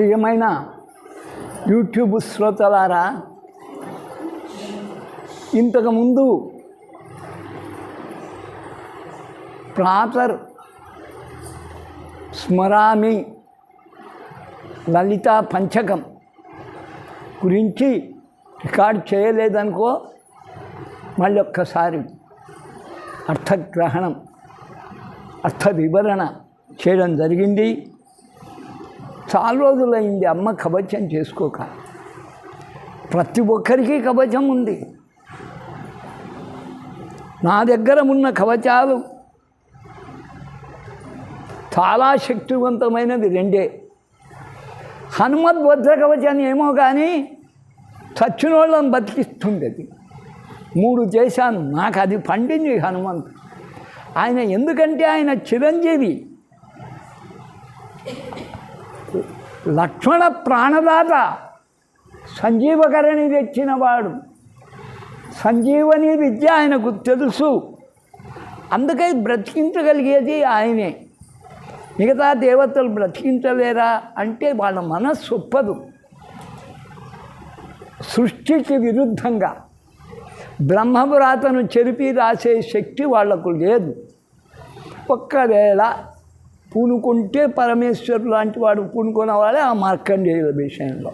ప్రియమైన యూట్యూబ్ శ్రోతలారా ఇంతకుముందు ప్రాతర్ స్మరామి లలితా పంచకం గురించి రికార్డ్ చేయలేదనుకో మళ్ళీ ఒక్కసారి అర్థగ్రహణం అర్థ వివరణ చేయడం జరిగింది. చాలా రోజులైంది అమ్మ కవచం చేసుకోక. ప్రతి ఒక్కరికి కవచం ఉంది. నా దగ్గర ఉన్న కవచాలు చాలా శక్తివంతమైనది రెండే. హనుమద్ భద్ర కవచాన్ని ఏమో కానీ చచ్చినోళ్ళని బతికిస్తుండేది. బతికిస్తుంది అది మూడు చేశాను నాకు అది పండింది హనుమంతు. ఆయన ఎందుకంటే ఆయన చిరంజీవి లక్ష్మణ ప్రాణదాత సంజీవకరణి తెచ్చినవాడు. సంజీవని విద్య ఆయనకు తెలుసు. అందుకే బ్రతికించగలిగేది ఆయనే. మిగతా దేవతలు బ్రతికించలేరా అంటే వాళ్ళ మనస్సు ఒప్పదు. సృష్టికి విరుద్ధంగా. బ్రహ్మపురాతను చెరిపి రాసే శక్తి వాళ్ళకు లేదు. ఒక్కవేళ పూనుకుంటే పరమేశ్వరు లాంటి వాడు పూనుకున్న వాళ్ళే ఆ మార్కండేయుల విషయంలో.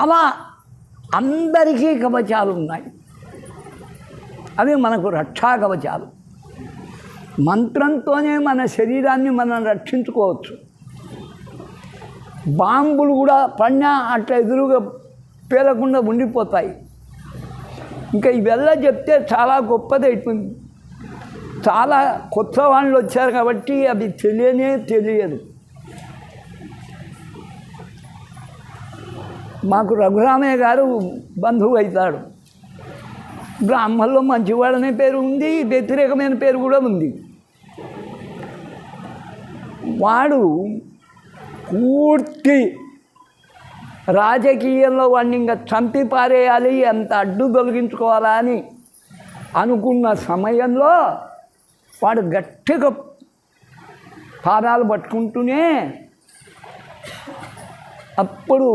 అలా అందరికీ కవచాలు ఉన్నాయి. అవి మనకు రక్షా కవచాలు. మంత్రంతోనే మన శరీరాన్ని మనం రక్షించుకోవచ్చు. బాంబులు కూడా పడినా అట్లా ఎదురుగా పేలకుండా ఉండిపోతాయి. ఇంకా ఇవెల్లా చెప్తే చాలా గొప్పది అయిపోయింది చాలా కొత్త వాళ్ళు వచ్చారు కాబట్టి అవి తెలియనే తెలియదు. మాకు రఘురామయ్య గారు బంధువు అవుతాడు. బ్రాహ్మణుల్లో మంచివాడనే పేరు ఉంది వ్యతిరేకమైన పేరు కూడా ఉంది. వాడు పూర్తి రాజకీయంలో వాడిని ఇంకా చంపి పారేయాలి ఎంత అడ్డు తొలగించుకోవాలా అని అనుకున్న సమయంలో వాడు గట్టిగా పాదాలు పట్టుకుంటూనే అప్పుడు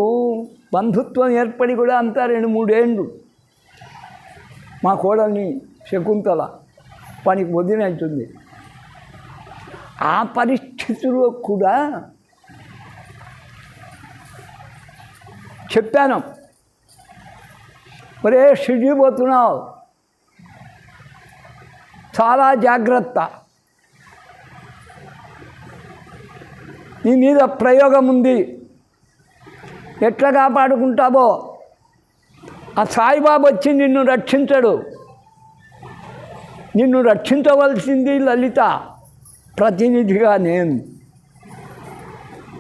బంధుత్వం ఏర్పడి కూడా అంతా రెండు మూడేళ్ళు మా కోడల్ని శకుంతల పనికి వదినవుతుంది ఆ పరిస్థితిలో కూడా చెప్పాను. ఒరే షిడ్జి పోతున్నావు. చాలా జాగ్రత్త. నీ మీద ప్రయోగం ఉంది. ఎట్లా కాపాడుకుంటావో? ఆ సాయిబాబు వచ్చి నిన్ను రక్షించడు. నిన్ను రక్షించవలసింది లలిత ప్రతినిధిగా నేను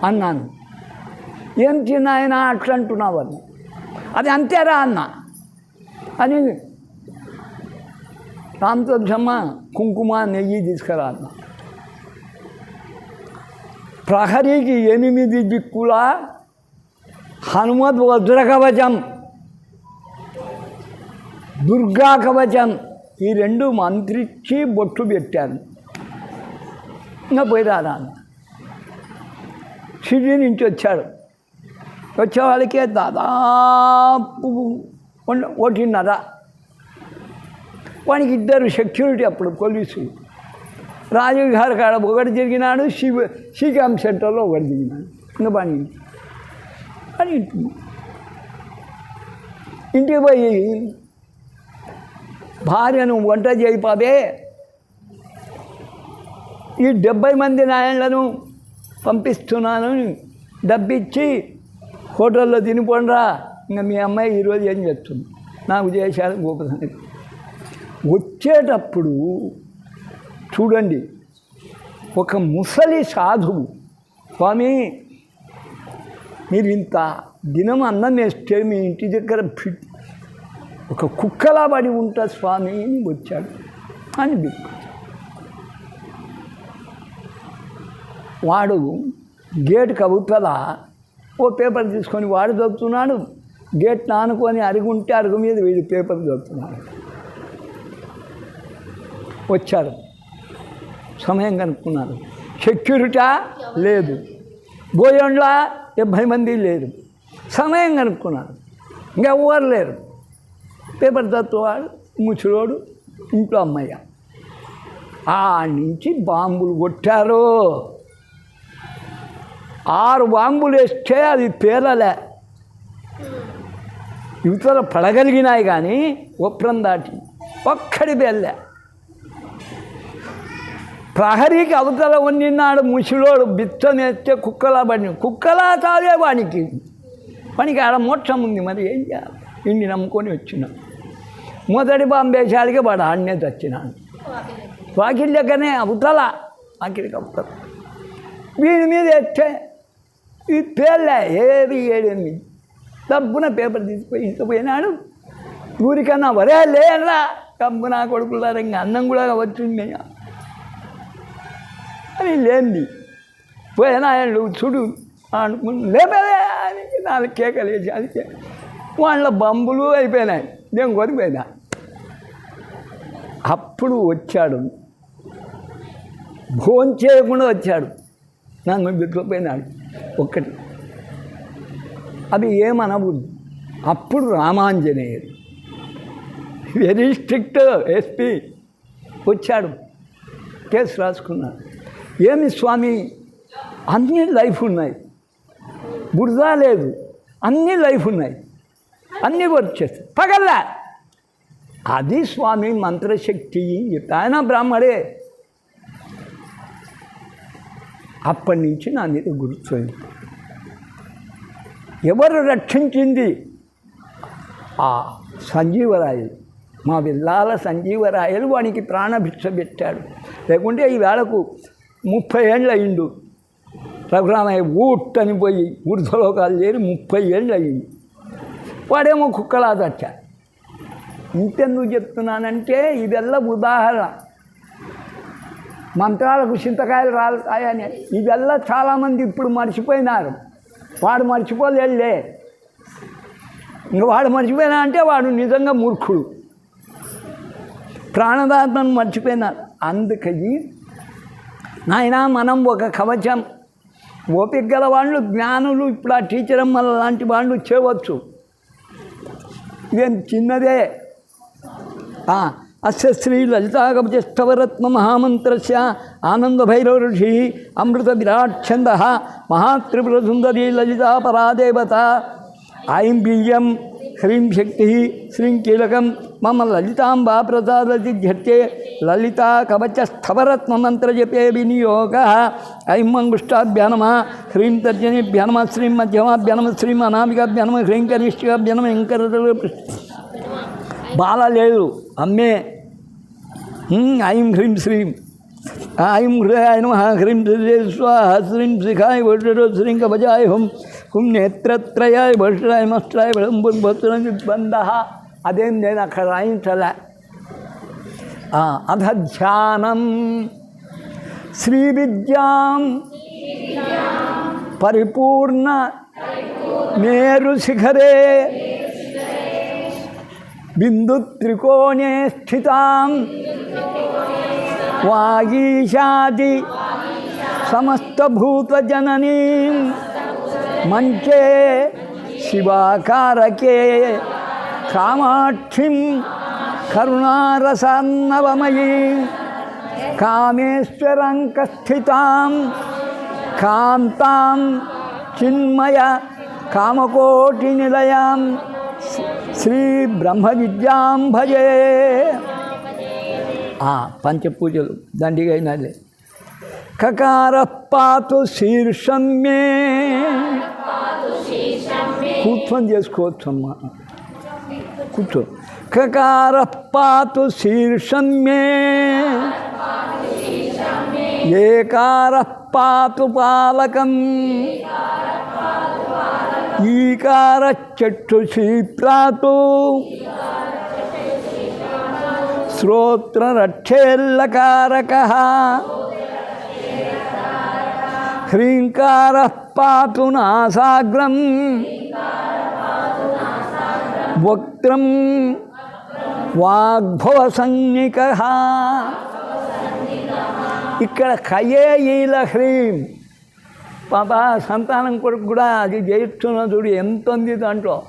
అన్నాను. ఏం చిన్నాయన అట్లా అంటున్నావు అని. అది అంతేరా అన్న. అని రామతోజమ్మ కుంకుమ నెయ్యి తీసుకురా అన్న ప్రహరీకి ఎనిమిది దిక్కుల హనుమద్ వజ్ర కవచం దుర్గా కవచం ఈ రెండు మంత్రిచ్చి బొట్టు పెట్టాను. ఇంకా పోయి రాదా అన్న షిరిడి నుంచి వచ్చాడు. వచ్చే వాళ్ళకే దాదాపు ఉన్న- ఒకటిన్నర వానికి ఇద్దరు సెక్యూరిటీ అప్పుడు పోలీసులు. రాజీవ్ గారి కాడ ఒకటి తిరిగినాడు శివ శ్రీకామ్ సెంటర్లో ఒకటి దిగినాడు ఇంకా పని అని ఇంటికి పోయి భార్యను వంట చేయిపోదే ఈ డెబ్బై మంది నాయనలను పంపిస్తున్నాను. డబ్బిచ్చి హోటల్లో తినిపోండ్రా. ఇంకా మీ అమ్మాయి ఈరోజు ఏం చెప్తుంది నాకు చేశారు గోపదానికి వచ్చేటప్పుడు చూడండి ఒక ముసలి సాధువు స్వామి మీరు ఇంత దినం అన్నం వేస్తే మీ ఇంటి దగ్గర ఫిట్ ఒక కుక్కలా పడి ఉంటా స్వామి అని వచ్చాడు అని బిక్కు వాడు గేట్ కవుతుందా ఓ పేపర్ తీసుకొని వాడు చదువుతున్నాడు గేట్ నానుకొని అరుగు ఉంటే అరుగు మీద వీడు పేపర్ చదువుతున్నాడు వచ్చారు. సమయం కనుక్కున్నారు. సెక్యూరిటా లేదు. భోజనంలో డెబ్భై మంది లేరు. సమయం కనుక్కున్నారు. ఇంకా ఎవరు లేరు. పేపర్ తత్వవాడు ముసలోడు ఇంట్లో అమ్మయ్య ఆ నుంచి బాంబులు కొట్టారు. ఆరు బాంబులు వేస్తే అది పేలలే. యువతలు పడగలిగినాయి కానీ ఒప్రం దాటి ఒక్కడి బెల్లే ప్రహరీకి అవతల వండినాడు ముసిలోడు బిచ్చనేస్తే కుక్కలా పడిన కుక్కలా చాలే వానికి. వానికి ఆడ మోక్షం ఉంది. మరి ఏం చేయాలి? ఇన్ని నమ్ముకొని వచ్చినాం. మొదటి బాంబేశాలకి వాడు ఆడనే చచ్చినాడు. వాకిలి దగ్గరనే అవతల వాకిలికి అవతల. వీడి మీద ఎత్తే ఈ పేర్లే ఏది ఏడేమి డబ్బున పేపర్ తీసుకుపోయి ఇంత పోయినాడు. ఊరికన్నా వరే లేరా డబ్బున కొడుకులారా ఇంకా అన్నం కూడా వచ్చింది. అని లేంది. పోయినా ఆయన చూడు అనుకుని లేపేదే అని నాలుగు కేకలు వేసి అది వాళ్ళ బంబులు అయిపోయినాయి. నేను కొనిపోయినా. అప్పుడు వచ్చాడు. భోజనం చేయకుండా వచ్చాడు. నన్ను బిడ్డపోయినాడు ఒక్కటి. అది ఏమనబుద్దు? అప్పుడు రామాంజనేయుడు వెరీ స్ట్రిక్ట్ ఎస్పీ వచ్చాడు. కేసు రాసుకున్నాడు. ఏమి స్వామి? అన్ని లైఫ్ ఉన్నాయి. బురద లేదు. అన్ని లైఫ్ ఉన్నాయి. అన్నీ వర్క్ చేస్తాయి. పగల్లా. అది స్వామి మంత్రశక్తి. ఆయన బ్రాహ్మడే. అప్పటి నుంచి నా మీద గుర్తుంది. ఎవరు రక్షించింది? ఆ సంజీవరాయలు. మా విల్లాల సంజీవరాయలు వానికి ప్రాణభిక్ష పెట్టాడు. లేకుంటే ఈ వేళకు ముప్పై ఏళ్ళు అయిండు రఘురామయ్య ఊట్టని పోయి ఊర్ధ్వలోకాలు చేరి ముప్పై ఏళ్ళు అయ్యింది వాడేమో కుక్కలా చచ్చాడు ఇంతెందుకు చెప్తున్నానంటే ఇదెల్లా ఉదాహరణ. మంత్రాలకు చింతకాయలు రాలుతాయని. ఇదెల్లా చాలామంది ఇప్పుడు మర్చిపోయినారు. వాడు మర్చిపోలేళ్ళే ఇంక వాడు మర్చిపోయినా అంటే వాడు నిజంగా మూర్ఖుడు. ప్రాణదాతను మర్చిపోయినారు. అందుకని నాయన మనం ఒక కవచం. ఓపిక గల వాళ్ళు జ్ఞానులు ఇప్పుడు ఆ టీచర్ అమ్మల లాంటి వాళ్ళు చేయవచ్చు. ఇదేం చిన్నదే. ఆ, అస్య శ్రీ లలితాకవచస్తవరత్న మహామంత్రస్య ఆనంద భైరవ ఋషి అమృత విరాట్ ఛంద మహాత్రిపుర సుందరి ఐం బియ్యం హ్రీం శక్తి శ్రీం కీలకం మమ లలితాంబా ప్రసాదతి ధ్యర్తే లలితా కవచ స్థవరత్న మంత్ర జపే వినియోగ ఐం మంగుష్టాభ్య నమ హ్రీం తర్జనిభ్య నమ శ్రీం మధ్యమాభ్య నమ శ్రీం అనామికాభ్య నమ హ్రీం కనిష్ఠికాభ్య నమ ఇంకర బాల లేదు అమ్మే హ్మ్, ఐం హ్రీం శ్రీం ఐం హృదయాయ నమ హ్రీం శ్రీ స్వాహ శ్రీం శిఖాయ వషడో శ్రీం కవచాయ హుం హుం నేత్రత్రయాయ వషడాయ మస్త్రాయ విళంబున్ భద్రం బంధ అదేం నేను అక్కడ రాయించలే. ఆ, శ్రీ విద్యాం పరిపూర్ణ. మేరు శిఖరే. బిందు త్రికోణే స్థితాం. వాగీశాది. సమస్తభూతజననీ మంచే శివాకారకే. కామాక్షిం కరుణారసాన్నవమయీ. కామేశ్వరంకస్థితాం కాంతాం చిన్మయ కామకోటి నిలయాం. శ్రీ బ్రహ్మ విద్యాం భజే. ఆ, పంచపూజలు దండిగా అయినాలే కకార పాతు శీర్షం మే కూర్చొని చేసుకోవచ్చు అమ్మా కూర్చో. కకార పాతు శీర్షం మే ఏకార పాతు పాలకం. ఈకార చెట్టు ప్రాతు శ్రోత్రరక్షేల్లకారక. హ్రీంకార పాతు నాసాగ్రం. వక్త్రం వాగ్భవ సన్నిక ఇక్కడ కయే ఈల హ్రీం. పాప సంతానం కొడుకు కూడా అది చేస్తున్న చూడు ఎంత ఉంది దాంట్లో.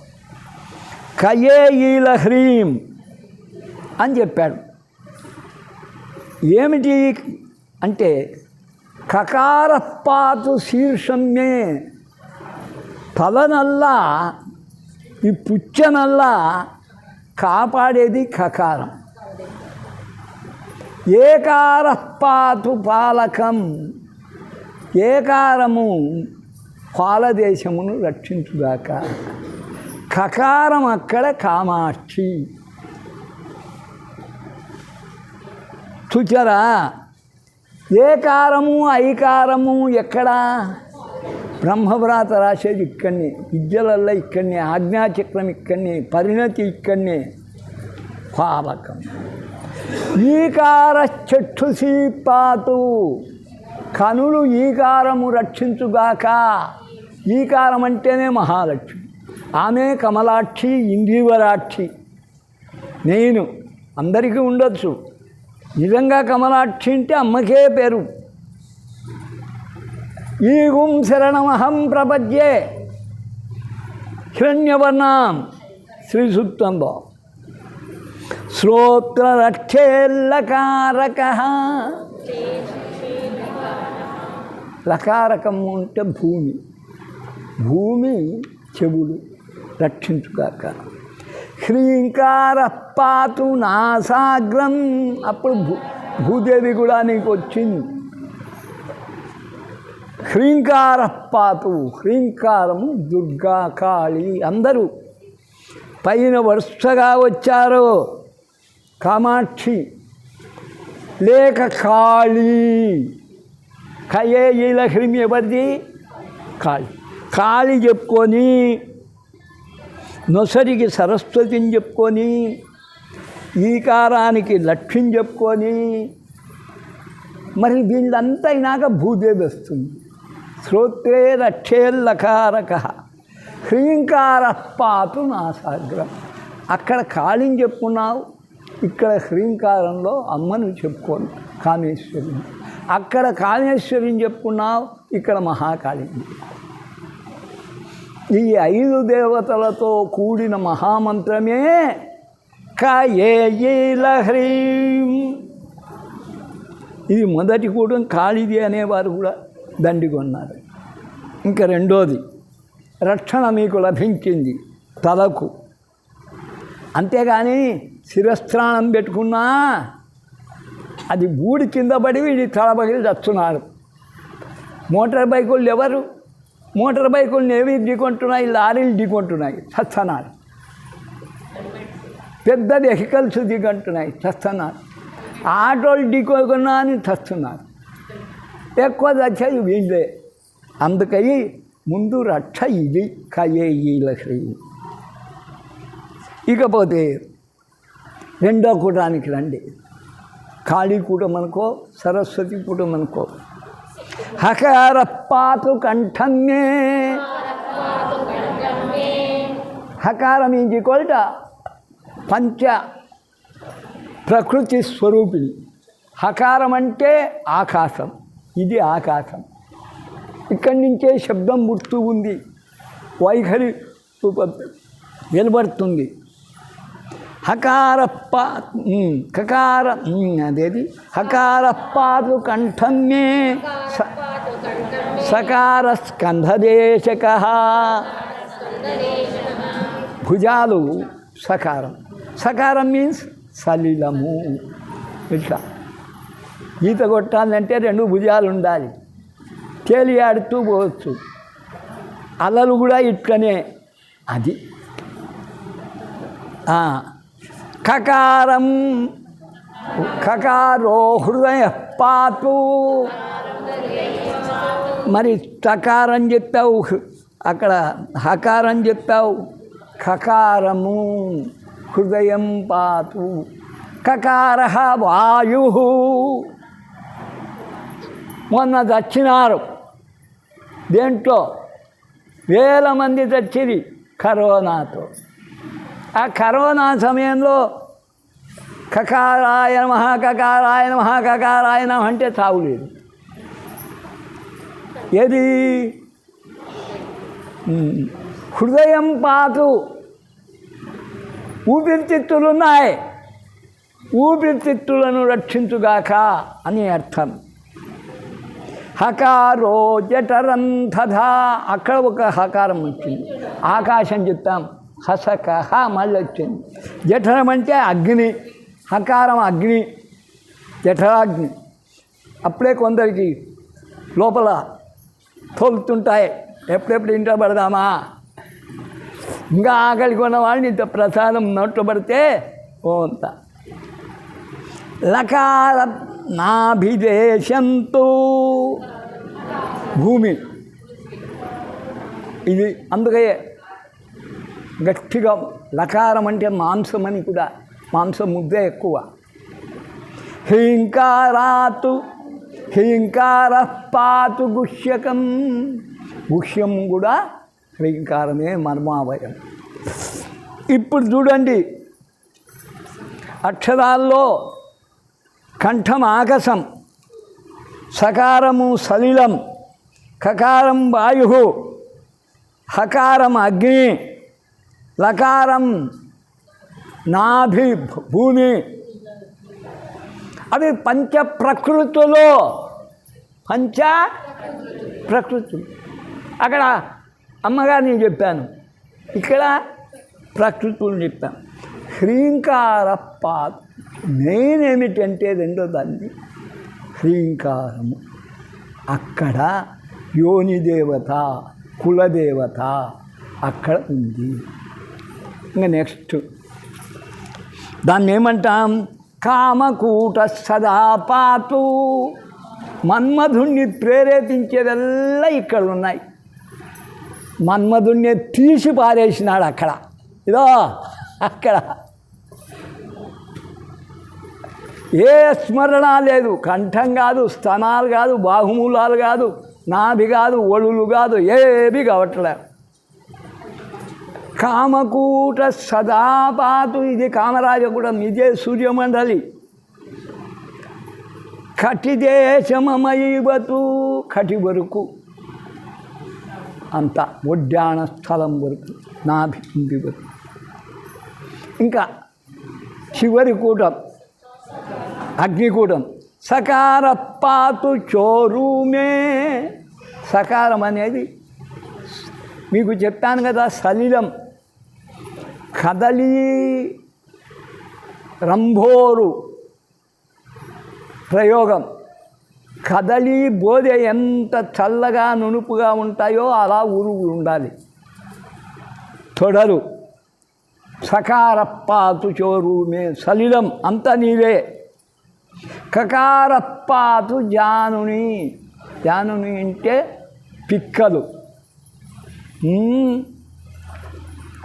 కయే ఈల హ్రీం అని చెప్పాడు. ఏమిటి అంటే కకారపాతు శీర్షమ్యే తలనల్లా ఈ పుచ్చనల్లా కాపాడేది కకారం. ఏకారపాతు పాలకం ఏకారము పాలదేశమును రక్షించుగాక. కకారం అక్కడ కామాక్షి. చూచారా? ఏకారము ఐకారము ఎక్కడా? బ్రహ్మవ్రాత రాసేది ఇక్కడనే విద్యలల్లో ఇక్కడనే ఆజ్ఞాచక్రం ఇక్కడనే పరిణతి ఇక్కడనే. పాలకం ఈకార చెట్టు సీపాతు. కనులు ఈకారము రక్షించుగాక. ఈకారం అంటేనే మహాలక్ష్మి. ఆమె కమలాక్షి ఇంద్రీవరాక్షి. నేను అందరికీ ఉండొచ్చు. నిజంగా కమలాక్షి అంటే అమ్మకే పేరు. ఈగుం శరణమహం ప్రపద్యే. హిరణ్యవర్ణం శ్రీ సూక్తంలో శ్రోత్రరక్షేల్లకారక. లకారకము అంటే భూమి. భూమి చెవులు రక్షించుగాక. హ్రీంకార పాతు నాసాగ్రం. అప్పుడు భూ భూదేవి కూడా నీకు వచ్చింది హ్రీంకార పాతు హ్రీంకారము దుర్గా కాళి అందరూ. పైన వరుసగా వచ్చారు కామాక్షి. లేక కాళీ. కయే ఈల హ్రీం ఎవరిది కాళి. కాళి చెప్పుకొని నొసరికి సరస్వతిని చెప్పుకొని ఈకారానికి లక్ష్యం చెప్పుకొని మరి వీళ్ళంతా అయినాక భూదేవి వస్తుంది. శ్రోత్రే రక్షేల్లకారక హ్రీంకార పాతు నాసాగ్రం. అక్కడ కాళిని చెప్పుకున్నావు ఇక్కడ హ్రీంకారంలో అమ్మను చెప్పుకోను కామేశ్వరిని అక్కడ కామేశ్వరిని చెప్పుకున్నావు ఇక్కడ మహాకాళిని. ఈ ఐదు దేవతలతో కూడిన మహామంత్రమే కయేల హ్రీం ఇది మొదటి కూడా కాళిది అనేవారు కూడా. దండిగొన్నారు. ఇంకా రెండోది రక్షణ మీకు లభించింది తలకు. అంతేగాని శిరస్త్రాణం పెట్టుకున్నా అది బూడి కింద పడి వీడి తలబగిలి చస్తున్నారు మోటార్ బైకులు ఎవరు? మోటార్ బైకులు నేవి ఢీకొంటున్నాయి లారీలు ఢీకొంటున్నాయి చస్తున్నారు. పెద్ద వెహికల్స్ దిగంటున్నాయి చస్తున్నారు. ఆటోలు ఢీకొకున్నా అని చస్తున్నారు. ఎక్కువ చచ్చేది వీళ్ళే. అందుకై ముందు రక్ష ఇది కయే ఈల ఇకపోతే రెండో కూటానికి రండి. కాళీ కూటం అనుకో సరస్వతి కూటం అనుకో. హకార పాతు కంఠమ్యే హకారం ఇంటి ఈక్వల్ పంచ ప్రకృతి స్వరూపిణి. హకారం అంటే ఆకాశం. ఇది ఆకాశం ఇక్కడి నుంచే శబ్దం పుడుతూ ఉంది. వైఖరి వెలువడుతుంది. హకారప్ప ఉమ్, కకార అదేది? హకారప్పాదు కంఠమ్యే స- సకార స్కంధదేశక భుజాలు సకారం. సకారం మీన్స్ సలిలము. ఇట్లా. ఈత కొట్టాలంటే రెండు భుజాలు ఉండాలి. తేలియాడుతూ పోవచ్చు. అలలు కూడా ఇట్లనే. అది. కకారం. కకారో హృదయ పాతు. మరి తకారం చెప్తావు అక్కడ హకారం చెప్తావు కకారము హృదయం పాతు. కకార వాయు. మొన్న చచ్చినారు. దేంట్లో? వేల మంది చచ్చిరి కరోనాతో. ఆ కరోనా సమయంలో కకారాయ నమ కకారాయ అంటే తాగులేదు. ఏది? హృదయం పాటు ఊపిరితిత్తులున్నాయి. ఊపిరితిత్తులను రక్షించుగాక అని అర్థం. హకారో జఠరం జఠరంధధ. అక్కడ ఒక హకారం వచ్చింది. ఆకాశం చెప్తాం హసక హ మళ్ళీ వచ్చింది. జఠరం అంటే అగ్ని. హకారం అగ్ని. జఠరాగ్ని. అప్పుడే కొందరికి లోపల తోలుతుంటాయి. ఎప్పుడెప్పుడు ఇంట్లో పడదామా? ఇంకా ఆకలికి ఉన్న వాళ్ళని ఇంత ప్రసాదం నోట్లో పడితే పోంత లకార నాభిదేశంతో. భూమి. ఇది అందుకే గట్టిగా లకారం అంటే మాంసం అని కూడా మాంసం ముద్దే ఎక్కువ. హింకారాతు హింకార పాతు గుహ్యకం. గుహ్యం కూడా హ్రీంకారమే మర్మావయం. ఇప్పుడు చూడండి అక్షరాల్లో కంఠం ఆకాశం సకారము సలిలం కకారం వాయు హకారం అగ్ని లకారం నాభి భూమి అవి పంచ ప్రకృతులు పంచ ప్రకృతులు అక్కడ అమ్మగారిని చెప్పాను. ఇక్కడ ప్రకృతులు చెప్పాను. హ్రీంకార పాత్ మెయిన్ ఏమిటంటే రెండో దాన్ని హ్రీంకారము అక్కడ యోని దేవత కులదేవత అక్కడ ఉంది. ఇంకా నెక్స్ట్. దాన్ని ఏమంటాం కామకూట సదా పాతు మన్మధుణ్ణి ప్రేరేపించేదల్లా ఇక్కడ ఉన్నాయి మన్మధుణ్ణి తీసి పారేసినాడు అక్కడ. ఇదో అక్కడ. ఏ స్మరణ లేదు. కంఠం కాదు స్తనాలు కాదు బాహుమూలాలు కాదు నాభి కాదు ఒడులు కాదు ఏవి కావట్లే. కామకూట సదాపాతు ఇది కామరాజకూటం ఇదే సూర్యమండలి. కటిదేశమయవతు కటి వరకు అంత ఉడ్యాన స్థలం వరకు నాభి వరకు. ఇంకా చివరి కూటం. అగ్నికూటం సకార పాతు చోరుమే. సకారం అనేది మీకు చెప్పాను కదా సలిలం. కదలి రంభోరు ప్రయోగం. కదలి బోధె ఎంత చల్లగా నునుపుగా ఉంటాయో అలా ఉరుగు ఉండాలి. తొడలు. సకారప్పాతు చోరుమే. సలిలం అంత నీవే. కకారప్పాతు జానుని. జానుని అంటే పిక్కలు.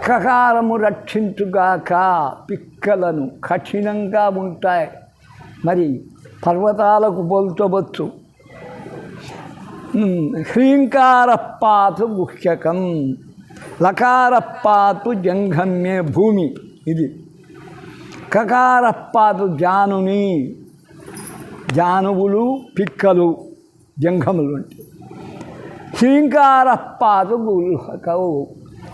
కకారము రక్షించుగాక పిక్కలను కఠినంగా ఉంటాయి. మరి పర్వతాలకు పోల్చవచ్చు. ఉమ్, హ్రీంకారప్పాతు గుహ్యకం. లకారప్పాతు జంఘమ్యే భూమి ఇది. కకారప్పాతు జానుని జానువులు పిక్కలు జంఘములు అంటే పాదు గుల్హకవు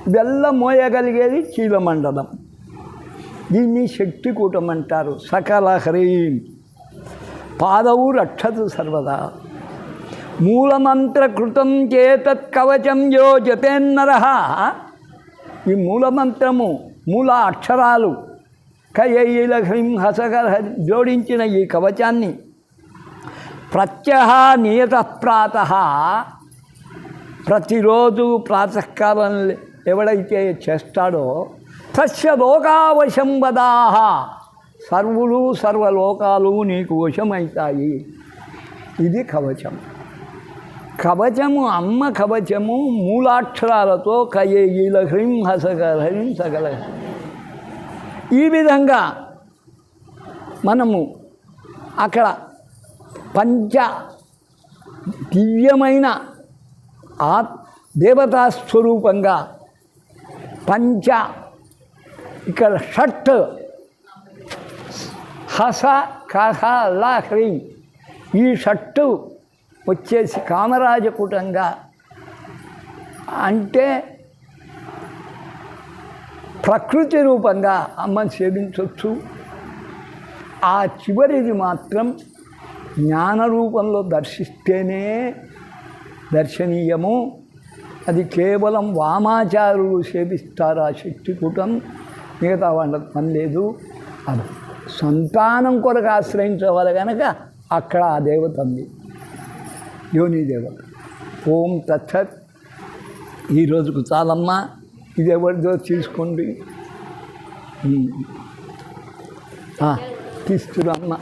ఇవెల్ల మోయగలిగేది చీలమండలం. దీన్ని శక్తికూటం అంటారు సకల హ్రీం. పాదవు రక్షతు సర్వదా. మూలమంత్రకృతం చేతత్ కవచం యో జతేన్నర ఈ మూలమంత్రము మూల అక్షరాలు. కయ్యల హ్రీం హసగర జోడించిన ఈ కవచాన్ని ప్రత్యహ నియత ప్రాత ప్రతిరోజు ప్రాతకాలం ఎవడైతే చేస్తాడో తస్య లోకావశం వదాహ సర్వులు సర్వలోకాలు నీకు వశమవుతాయి ఇది కవచం. కవచము అమ్మ కవచము మూలాక్షరాలతో కయేయిల హ్రీం హసగల హ్రీం సగల ఈ విధంగా మనము అక్కడ పంచ దివ్యమైన ఆ దేవతా స్వరూపంగా పంచ ఇక్కడ షట్ హస కహ లహ్రీ ఈ షట్టు వచ్చేసి కామరాజపుటంగా అంటే ప్రకృతి రూపంగా అమ్మని సేవించవచ్చు ఆ చివరిది మాత్రం జ్ఞాన రూపంలో దర్శిస్తేనే దర్శనీయము. అది కేవలం వామాచారులు సేవిస్తారు ఆ శక్తికూటం? మిగతా వాళ్ళకి పని లేదు అది సంతానం కొరకు ఆశ్రయించవాలి కనుక అక్కడ ఆ దేవత ఉంది. యోని దేవత. ఓం తచ్చత్ ఈ రోజుకు చాలమ్మా. ఇది ఎవరిదో తీసుకోండి. తీసుకురమ్మా.